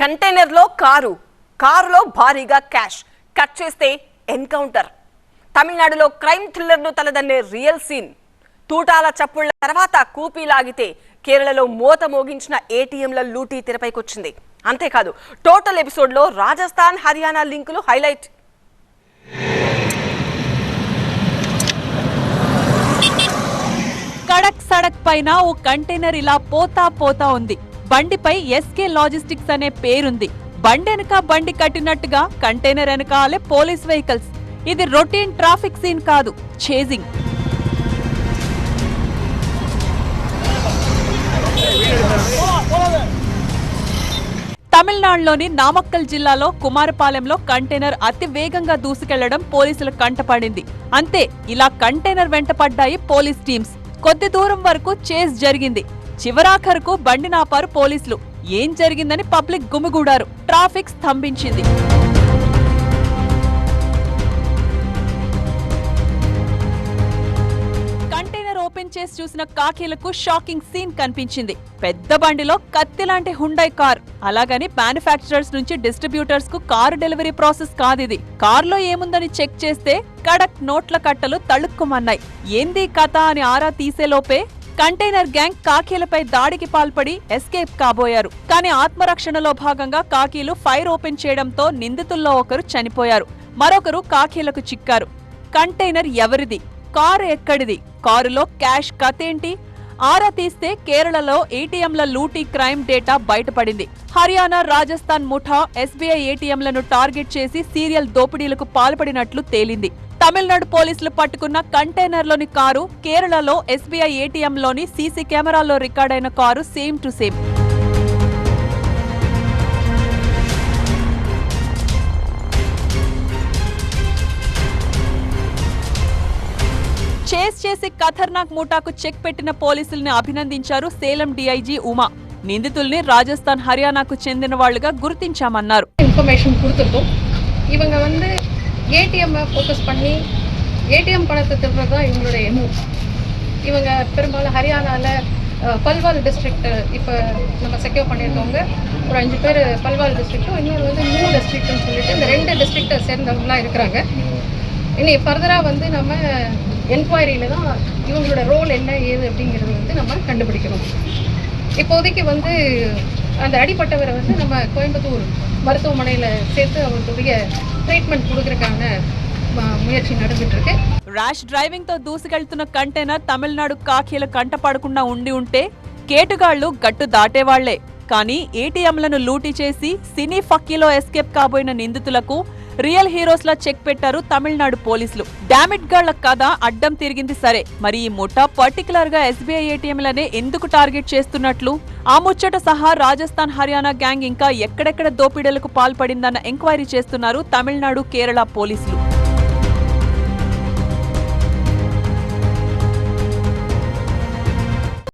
కంటైనర్లో కారు కారులో భారీగా క్యాష్. కట్ చేస్తే ఎన్కౌంటర్. తమిళనాడులో క్రైమ్ థ్రిల్లర్ను తలదన్నే రియల్ సీన్. తూటాల చప్పుళ్ళ తర్వాత కూపీ లాగితే కేరళలో మోత మోగించిన ఏటీఎంల లూటీ తెరపైకొచ్చింది. అంతేకాదు టోటల్ ఎపిసోడ్లో రాజస్థాన్ హర్యానా లింకులు హైలైట్. కడక్ సడక్ పైన ఓ కంటైనర్ ఇలా పోతా పోతా ఉంది. బండిపై ఎస్కే లాజిస్టిక్స్ అనే పేరుంది. బండి వెనక బండి కట్టినట్టుగా కంటైనర్ వెనకాలే పోలీస్ వెహికల్స్. ఇది రొటీన్ ట్రాఫిక్ సీన్ కాదు చేజింగ్. తమిళనాడులోని నామక్కల్ జిల్లాలో కుమారపాలెంలో కంటైనర్ అతి వేగంగా దూసుకెళ్ళడం పోలీసుల కంటపడింది. అంతే ఇలా కంటైనర్ వెంటపడ్డాయి పోలీస్ టీమ్స్. కొద్ది దూరం వరకు చేజ్ జరిగింది. చివరాఖరుకు బండి నాపారు పోలీసులు. ఏం జరిగిందని పబ్లిక్ గుమిగూడారు. ట్రాఫిక్ స్తంభించింది. కంటైనర్ ఓపెన్ చేసి చూసిన కాకీలకు షాకింగ్ సీన్ కనిపించింది. పెద్ద బండిలో కత్తి లాంటి హుండై కార్. అలాగని మ్యానుఫ్యాక్చరర్స్ నుంచి డిస్ట్రిబ్యూటర్స్కు కారు డెలివరీ ప్రాసెస్ కాదిది. కారులో ఏముందని చెక్ చేస్తే కడక్ నోట్ల కట్టలు తళుక్కుమన్నాయి. ఏంది కథ అని ఆరా తీసేలోపే కంటైనర్ గ్యాంగ్ కాకీలపై దాడికి పాల్పడి ఎస్కేప్ కాబోయారు. కానీ ఆత్మరక్షణలో భాగంగా కాకీలు ఫైర్ ఓపెన్ చేయడంతో నిందితుల్లో ఒకరు చనిపోయారు. మరొకరు కాకీలకు చిక్కారు. కంటైనర్ ఎవరిది? కారు ఎక్కడిది? కారులో క్యాష్ కథేంటి ఆరా తీస్తే కేరళలో ఏటీఎంల లూటీ క్రైమ్ డేటా బయటపడింది. హర్యానా రాజస్థాన్ ముఠా ఎస్బీఐ ఏటీఎంలను టార్గెట్ చేసి సీరియల్ దోపిడీలకు పాల్పడినట్లు తేలింది. తమిళనాడు పోలీసులు పట్టుకున్న కంటైనర్లోని కారు కేరళలో ఎస్బీఐ ఏటీఎంలోని సీసీ కెమెరాల్లో రికార్డైన car same to same chase చేసి ఖతర్నాక్ ముఠాకు చెక్ పెట్టిన పోలీసుల్ని అభినందించారు సేలం డీఐజీ ఉమా నిందితుల్ని రాజస్థాన్ హర్యానాకు చెందిన వాళ్లుగా గుర్తించామన్నారు இன்ஃபர்மேஷன் கொடுத்துருக்கோம் இவங்க வந்து ஏடிஎம்மை ஃபோக்கஸ் பண்ணி ஏடிஎம் பணத்தை திருடுறது தான் இவங்களுடைய எண்ணம் இவங்க பெரும்பாலும் ஹரியானாவில் பல்வால் டிஸ்ட்ரிக்ட் இப்போ நம்ம செக்யூர் பண்ணியிருக்கவங்க. ஒரு அஞ்சு பேர் பல்வால் டிஸ்ட்ரிக்ட்டும் இன்னொரு வந்து நியூ டிஸ்ட்ரிக்ட்னு சொல்லிட்டு இந்த ரெண்டு டிஸ்ட்ரிக்டை சேர்ந்தவங்களாம் இருக்கிறாங்க. இனி ஃபர்தராக வந்து நம்ம என்கொயரியில் தான் இவங்களோட ரோல் என்ன ஏது அப்படிங்கிறது வந்து நம்ம கண்டுபிடிக்கணும். இப்போதைக்கு வந்து அந்த அடிப்பட்டவரை வந்து நம்ம கோயம்புத்தூர் மருத்துவமனையில் சேர்த்து அவர்களுடைய ட்ரீட்மெண்ட் கொடுக்குறதுக்கான ம- முயற்சி நடந்துட்டு இருக்கு ర్యాష్ డ్రైవింగ్ తో దూసుకెళ్తున్న కంటైనర్ తమిళనాడు కాకీల కంటపడకుండా ఉండి ఉంటే కేటుగాళ్లు గట్టు దాటేవాళ్లే కానీ ఏటీఎంలను లూటీ చేసి సినీ ఫక్కీలో ఎస్కేప్ కాబోయిన నిందితులకు రియల్ హీరోస్ లా చెక్ పెట్టారు తమిళనాడు పోలీసులు. డామిట్ గాళ్ళ కథ అడ్డం తిరిగింది సరే. మరి ఈ ముఠా పర్టికులర్గా ఎస్బీఐ ఏటీఎంలనే ఎందుకు టార్గెట్ చేస్తున్నట్లు? ఆ ముచ్చట సహా రాజస్థాన్ హర్యానా గ్యాంగ్ ఇంకా ఎక్కడెక్కడ దోపిడీలకు పాల్పడిందన్న ఎంక్వైరీ చేస్తున్నారు తమిళనాడు కేరళ పోలీసులు.